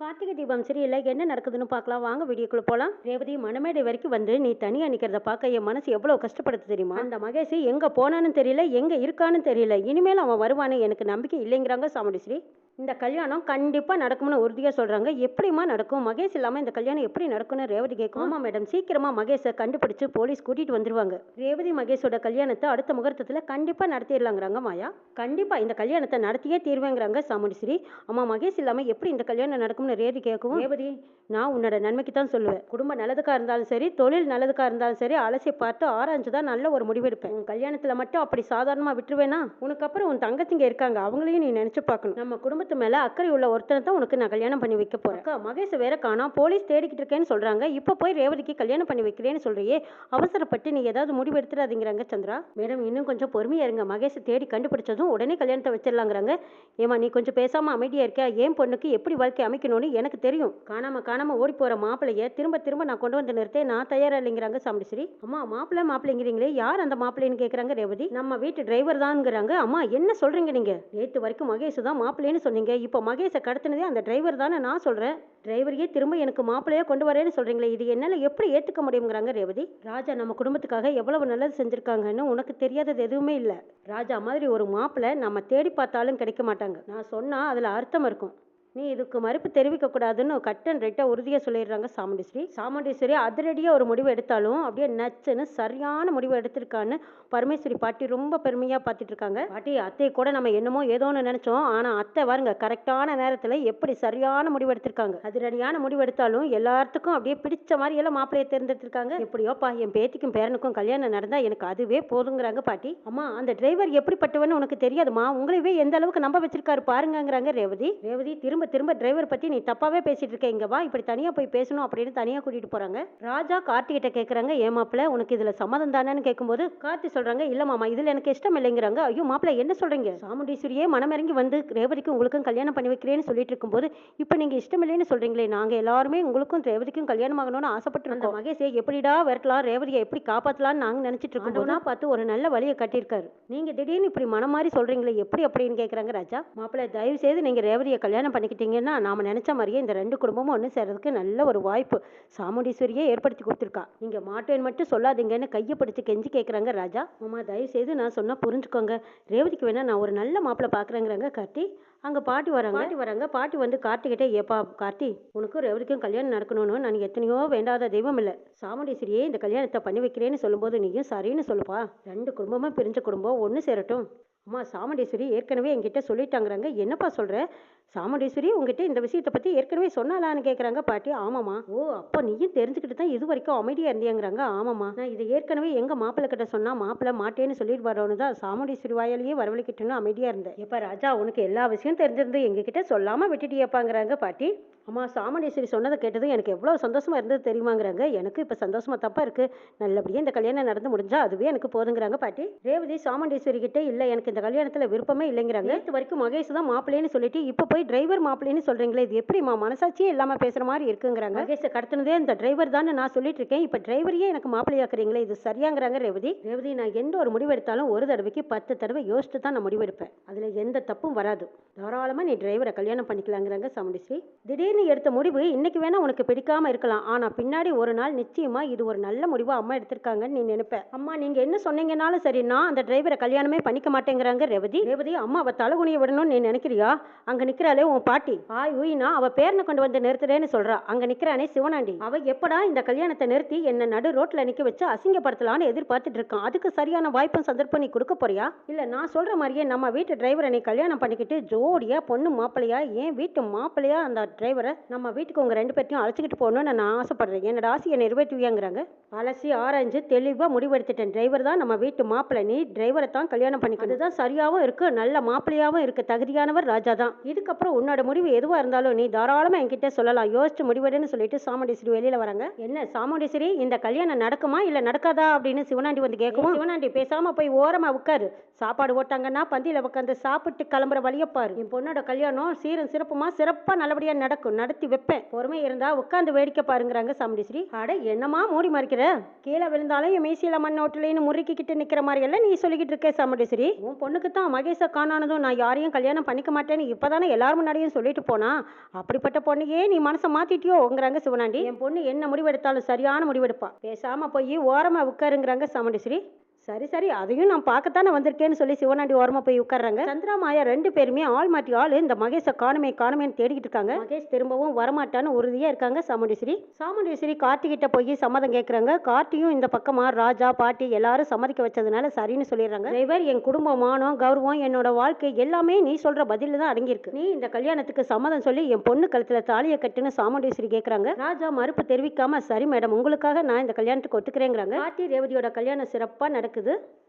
கார்த்திகை தீபம் சரியில்லை என்ன நடக்குதுன்னு பார்க்கலாம். வாங்க வீடியோக்குள்ள போலாம். ரேவதி மணமேடை வரைக்கும் வந்து நீ தனியாக நிற்கிறத பார்க்க என் மனசு எவ்வளோ கஷ்டப்படுது தெரியுமா? அந்த மகேஷ் எங்கே போனான்னு தெரியல எங்கே இருக்கான்னு தெரியல. இனிமேல் அவன் வருவான்னு எனக்கு நம்பிக்கை இல்லைங்கிறாங்க சாமுண்டிஸ்ரீ இந்த கல்யாணம் கண்டிப்பா நடக்கும்னு உறுதியா சொல்றாங்க. எப்படிமா நடக்கும்? மகேஷ் இல்லாம இந்த கல்யாணம் எப்படி நடக்கும்னு ரேவதி கேட்கும். ஆமா மேடம். சீக்கிரமா மகேஷை கண்டுபிடிச்சு போலீஸ் கூட்டிட்டு வந்துருவாங்க. ரேவதி மகேஷோட கல்யாணத்தை அடுத்த முகூர்த்தத்துல கண்டிப்பா நடத்திடலாங்கிறாங்க மாயா. கண்டிப்பா இந்த கல்யாணத்தை நடத்தியே தீர்வேங்கிறாங்க சாமுண்டிஸ்ரீ அம்மா மகேஷ் இல்லாம எப்படி இந்த கல்யாணம் நடக்கும்னு ரேவதி கேட்கும் ரேவதி நான் உன்னோட நன்மைக்கு தான் சொல்லுவேன். குடும்ப நல்லதுக்கா இருந்தாலும் சரி தொழில் நல்லதுக்கா இருந்தாலும் சரி அலசி பார்த்து ஆராய்ஞ்சு தான் நல்ல ஒரு முடிவெடுப்பேன் உன் கல்யாணத்துல மட்டும் அப்படி சாதாரணமா விட்டுருவேனா? உனக்கு அப்புறம் உன் தங்கச்சிங்க இருக்காங்க. அவங்களையும் நீ நினைச்சு பார்க்கணும். நம்ம குடும்பத்து மேல அக்கறை உள்ள ஒருத்தனை தான் உனக்கு நான் கல்யாணம் பண்ணி வைக்க போறேன். அக்கா, மகேஷ் வேற காணா போலீஸ் தேடிக்கிட்டு இருக்கேன்னு சொல்றாங்க. இப்ப போய் ரேவதிக்கு கல்யாணம் பண்ணி வைக்கிறேன்னு சொல்றியே. அவசரப்பட்டு நீ ஏதாவது முடிவு எடுத்துடாதீங்கிறாங்க சந்திரா. மேடம் இன்னும் கொஞ்சம் பொறுமையா இருங்க. மகேஷ் தேடி கண்டுபிடிச்சதும் உடனே கல்யாணத்தை வச்சிடலாங்கிறாங்க. ஏமா நீ கொஞ்சம் பேசாம அமைதியா இருக்க. ஏன் பொண்ணுக்கு எப்படி வாழ்க்கை அமைக்கணும்னு எனக்கு தெரியும். காணாம காணாம ஓடி போற மாப்பிளைய திரும்ப திரும்ப நான் கொண்டு வந்து நிறுத்தே நான் தயாரா இல்லைங்கிறாங்க சாமிஸ்ரீ அம்மா மாப்பிள்ளை மாப்பிள்ளைங்கிறீங்களே. யார் அந்த மாப்பிள்ளைன்னு கேக்குறாங்க ரேவதி. நம்ம வீட்டு டிரைவர் தான்ங்கிறாங்க. அம்மா என்ன சொல்றீங்க நீங்க? நேற்று வரைக்கும் மகேஷ் தான் மாப்பிள்ளைன்னு சொன்னீங்க. இப்போ மகேஷை கடத்தினதே அந்த டிரைவர் தானே நான் சொல்கிறேன் டிரைவரையே திரும்ப எனக்கு மாப்பிள்ளையே கொண்டு வரேன்னு சொல்கிறீங்களே இது என்னால் எப்படி ஏற்றுக்க முடியுங்கிறாங்க ரேவதி. ராஜா நம்ம குடும்பத்துக்காக எவ்வளவு நல்லது செஞ்சுருக்காங்கன்னு உனக்கு தெரியாதது எதுவுமே இல்லை. ராஜா மாதிரி ஒரு மாப்பிள்ளை நம்ம தேடி பார்த்தாலும் கிடைக்க மாட்டாங்க. நான் சொன்னால் அதில் அர்த்தம் இருக்கும். நீ இதுக்கு மறுப்பு தெரிவிக்க கூடாதுன்னு கட்டன் ரைட்டாக உறுதியாக சொல்லிடுறாங்க சாமுண்டீஸ்வரி. சாமுண்டீஸ்வரி அதிரடியாக ஒரு முடிவு எடுத்தாலும் அப்படியே நச்சுன்னு சரியான முடிவு எடுத்திருக்கான்னு பரமேஸ்வரி பாட்டி ரொம்ப பெருமையாக பார்த்துட்டு இருக்காங்க. பாட்டி அத்தையை கூட நம்ம என்னமோ ஏதோன்னு நினைச்சோம். ஆனால் அத்தை பாருங்க கரெக்டான நேரத்தில் எப்படி சரியான முடிவு எடுத்திருக்காங்க. அதிரடியான முடிவு எடுத்தாலும் எல்லாத்துக்கும் அப்படியே பிடிச்ச மாதிரி எல்லாம் மாப்பிள்ளையை தேர்ந்தெடுத்திருக்காங்க. எப்படியோப்பா என் பேத்திக்கும் பேரனுக்கும் கல்யாணம் நடந்தால் எனக்கு அதுவே போதுங்கிறாங்க பாட்டி. அம்மா அந்த டிரைவர் எப்படிப்பட்டவன்னு உனக்கு தெரியாதுமா? உங்களையவே எந்த அளவுக்கு நம்ப வச்சிருக்காரு பாருங்கங்கிறாங்க ரேவதி. ரேவதி திரும்ப திரும்ப டிரைவர் பத்தி நீ தப்பாவே பேசிட்டு இருக்க. இங்க வா இப்படி தனியா போய் பேசணும் அப்படின்னு தனியா கூட்டிட்டு போறாங்க. ராஜா கார்த்திகிட்ட கேக்குறாங்க ஏன் மாப்பிள்ள உனக்கு இதுல சம்மதம் தானேன்னு கேட்கும்போது கார்த்தி சொல்றாங்க இல்ல மாமா இதுல எனக்கு இஷ்டம் இல்லைங்கிறாங்க. ஐயோ மாப்பிள்ள என்ன சொல்றீங்க? சாமுண்டீஸ்வரியே மனமிறங்கி வந்து ரேவதிக்கும் உங்களுக்கும் கல்யாணம் பண்ணி வைக்கிறேன்னு சொல்லிட்டு இருக்கும்போது இப்போ நீங்க இஷ்டம் இல்லைன்னு சொல்றீங்களே நாங்க எல்லாருமே உங்களுக்கும் ரேவதிக்கும் கல்யாணம் ஆகணும்னு ஆசைப்பட்டு அந்த மகேஷை எப்படிடா விரட்டலாம் ரேவதியை எப்படி காப்பாத்தலாம்னு நாங்க நினைச்சிட்டு இருக்கோம் பார்த்து ஒரு நல்ல வழியை கட்டியிருக்காரு. நீங்க திடீர்னு இப்படி மனம் மாதிரி சொல்றீங்களே எப்படி அப்படின்னு கேக்குறாங்க ராஜா. மாப்பிள்ள தயவு செய்து நீங்க ரேவதியை கல்யாணம் பண்ணிக்கிட்டீங்கன்னா நாம நினைச்ச மாதிரியே இந்த ரெண்டு குடும்பமும் ஒன்று சேர்றதுக்கு நல்ல ஒரு வாய்ப்பு. சாமுண்டீஸ்வரியே ஏற்படுத்தி கொடுத்துருக்கா. நீங்க மாட்டேன்னு மட்டும் சொல்லாதீங்கன்னு கையை பிடிச்சு கெஞ்சி கேக்குறாங்க ராஜா. மாமா தயவு செய்து நான் சொன்னா புரிஞ்சுக்கோங்க. ரேவதிக்கு வேணா நான் ஒரு நல்ல மாப்பிள்ளை பாக்குறேங்கிறாங்க கார்த்தி. அங்க பாட்டி வராங்க. பாட்டி வராங்க. பாட்டி வந்து கார்த்திகிட்ட ஏப்பா கார்த்தி உனக்கும் ரேவதிக்கும் கல்யாணம் நடக்கணும்னு நான் எத்தனையோ வேண்டாத தெய்வம் இல்லை. சாமுண்டீஸ்வரியே இந்த கல்யாணத்தை பண்ணி வைக்கிறேன்னு சொல்லும்போது நீயும் சரின்னு சொல்லுப்பா. ரெண்டு குடும்பமும் பிரிஞ்ச குடும்பம் ஒன்று சேரட்டும். அம்மா சாமுண்டீஸ்வரி ஏற்கனவே என்கிட்ட சொல்லிட்டாங்கிறாங்க. என்னப்பா சொல்கிற சாமுண்டீஸ்வரி உங்ககிட்ட இந்த விஷயத்தை பற்றி ஏற்கனவே சொன்னாலான்னு கேட்குறாங்க பாட்டி. ஆமாம்மா. ஓ அப்போ நீயும் தெரிஞ்சுக்கிட்டு தான் இது வரைக்கும் அமைதியாக இருந்தியாங்கிறாங்க? ஆமாம்மா. நான் இதை ஏற்கனவே எங்கள் மாப்பிள்ளை கிட்ட சொன்னால் மாப்பிள்ளை மாட்டேன்னு சொல்லிட்டு வரோன்னு தான் சாமுண்டீஸ்வரி வாயாலேயே வரவழைக்கிட்டேன்னு அமைதியாக இருந்தேன். இப்போ ராஜா உனக்கு எல்லா விஷயம் தெரிஞ்சிருந்து எங்ககிட்ட சொல்லாமல் விட்டுட்டியப்பாங்கிறாங்க பாட்டி. அம்மா சாமுண்டீஸ்வரி சொன்னதை கேட்டதும் எனக்கு எவ்வளவு சந்தோஷமா இருந்தது தெரியுமாங்கிறாங்க. எனக்கு இப்ப சந்தோஷமா தப்பா இருக்கு. நல்லபடியா இந்த கல்யாணம் நடந்து முடிஞ்சா அதுவே எனக்கு போதுங்கிறாங்க பாட்டி. ரேவதி சாமுண்டீஸ்வரி கிட்ட இல்ல எனக்கு இந்த கல்யாணத்துல விருப்பமே இல்லைங்கிறாங்க. நேத்து வரைக்கும் மகேஷ் தான் மாப்பிள்ளைன்னு சொல்லிட்டு இப்ப போய் டிரைவர் மாப்பிள்ளைன்னு சொல்றீங்களே இது எப்படிமா மனசாட்சியே இல்லாம பேசுற மாதிரி இருக்குங்கிறாங்க. மகேஷை கடத்தினதே இந்த டிரைவர் தான் நான் சொல்லிட்டு இருக்கேன். இப்ப டிரைவரையே எனக்கு மாப்பிள்ளையாக்குறீங்களே இது சரியாங்கிறாங்க ரேவதி. ரேவதி நான் எந்த ஒரு முடிவு எடுத்தாலும் ஒரு தடவைக்கு பத்து தடவை யோசிச்சு தான் நான் முடிவு எடுப்பேன் அதுல எந்த தப்பும் வராது. தாராளமா நீ டிரைவரை கல்யாணம் பண்ணிக்கலாங்கிறாங்க சாமுண்டிஸ்ரீ திடீர்னு எடுத்த முடிவு இன்னைக்கு வேணா உனக்கு பிடிக்காம இருக்கலாம். ஆனா பின்னாடி ஒரு நாள் நிச்சயமா இது ஒரு நல்ல முடிவா அம்மா எடுத்திருக்காங்கன்னு நீ நினைப்ப. அம்மா நீங்க என்ன சொன்னீங்கனாலும் சரி நான் அந்த டிரைவரை கல்யாணமே பண்ணிக்க மாட்டேங்கிறாங்க ரேவதி. ரேவதி அம்மா அவ தலகுனிய விடணும்னு நீ நினைக்கிறியா? அங்க நிக்கிறாளே உன் பாட்டி. ஆய் உயினா அவ பேரனை கொண்டு வந்து நிறுத்துறேன்னு சொல்றா. அங்க நிக்கிறானே சிவனாண்டி. அவ எப்படா இந்த கல்யாணத்தை நிறுத்தி என்ன நடு ரோட்ல நிக்க வச்சு அசிங்கப்படுத்தலான்னு எதிர்பார்த்துட்டு இருக்கான். அதுக்கு சரியான வாய்ப்பும் சந்தர்ப்பம் நீ கொடுக்க போறியா? இல்ல நான் சொல்ற மாதிரியே நம்ம வீட்டு டிரைவரை நீ கல்யாணம் பண்ணிக்கிட்டு ஜோடியா பொண்ணு மாப்பிள்ளையா ஏன் வீட்டு மாப்பிள்ளையா அந்த டிரைவர் நம்ம வீட்டுக்கு உங்கள் ரெண்டு பேர்த்தையும் அழைச்சிக்கிட்டு போகணும்னு நான் ஆசைப்படுறேன். என்னோட ஆசையை நிறைவேற்றுவியாங்கிறாங்க. அலசி ஆராய்ஞ்சு தெளிவாக முடிவெடுத்துட்டேன். டிரைவர் தான் நம்ம வீட்டு மாப்பிள்ளை. நீ டிரைவரை தான் கல்யாணம் பண்ணிக்கிறது தான் சரியாகவும் இருக்குது நல்ல மாப்பிள்ளையாகவும் இருக்குது தகுதியானவர் ராஜா தான். இதுக்கப்புறம் உன்னோட முடிவு எதுவாக இருந்தாலும் நீ தாராளமாக என்கிட்ட சொல்லலாம். யோசிச்சு முடிவெடுன்னு சொல்லிட்டு சாமுண்டீஸ்வரி வெளியில் வராங்க. என்ன சாமுண்டீஸ்வரி இந்த கல்யாணம் நடக்குமா இல்லை நடக்காதா அப்படின்னு சிவனாண்டி வந்து கேட்கவும் சிவனாண்டி பேசாமல் போய் ஓரமாக உட்காரு. சாப்பாடு போட்டாங்கன்னா பந்தியில் உட்காந்து சாப்பிட்டு கிளம்புற வழியை பாரு. என் பொண்ணோட கல்யாணம் சீரும் சிறப்புமா சிறப்பாக நல்லபடியாக நடக்கும். நடத்தி வைப்பேன். பொறுமை இருந்தா உட்காந்து வேடிக்கை பாருங்கிறாங்க சாமுண்டீஸ்வரி. அட என்னமா மூடி மறைக்கிற? கீழே விழுந்தாலும் என் மீசியில மண் ஓட்டலைன்னு முறுக்கிக்கிட்டு நிக்கிற மாதிரி எல்லாம் நீ சொல்லிக்கிட்டு இருக்க சாமுண்டீஸ்வரி. உன் பொண்ணுக்கு தான் மகேஷை காணானதும் நான் யாரையும் கல்யாணம் பண்ணிக்க மாட்டேன்னு இப்பதானே எல்லாரும் முன்னாடியும் சொல்லிட்டு போனா? அப்படிப்பட்ட பொண்ணையே நீ மனசை மாத்திட்டியோங்கிறாங்க சிவனாண்டி. என் பொண்ணு என்ன முடிவெடுத்தாலும் சரியான முடிவெடுப்பா. பேசாம போய் ஓரமா உட்காருங்கிறாங்க சாமுண்டீஸ்வரி. சரி சரி. அதையும் நான் பார்க்கத்தானே வந்திருக்கேன்னு சொல்லி சிவனாண்டி ஓரமாக போய் உட்கார்றாங்க. சந்திரா மாயா ரெண்டு பேருமே ஆள் மாட்டி ஆள் இந்த மகேஷை காணுமே காணுமேன்னு தேடிக்கிட்டு இருக்காங்க. மகேஷ் திரும்பவும் வரமாட்டான்னு உறுதியாக இருக்காங்க சாமுண்டீஸ்வரி. சாமுண்டீஸ்வரி கார்த்திகிட்ட போய் சம்மதம் கேட்குறாங்க கார்த்தியும் இந்த பக்கமாக ராஜா பாட்டி எல்லாரும் சம்மதிக்க வச்சதுனால சரின்னு சொல்லிடுறாங்க. டிரைவர் என் குடும்பம் மானம் கௌரவம் என்னோட வாழ்க்கை எல்லாமே நீ சொல்கிற பதிலில் தான் அடங்கியிருக்கு. நீ இந்த கல்யாணத்துக்கு சம்மதம் சொல்லி என் பொண்ணு கழுத்தில் தாலியை கட்டுன்னு சாமுண்டீஸ்வரி கேட்குறாங்க ராஜா மறுப்பு தெரிவிக்காம சரி மேடம் உங்களுக்காக நான் இந்த கல்யாணத்துக்கு ஒத்துக்கிறேங்கிறாங்க. பாட்டி ரேவதியோட கல்யாணம் சிறப்பாக நடக்கும் நடக்குது.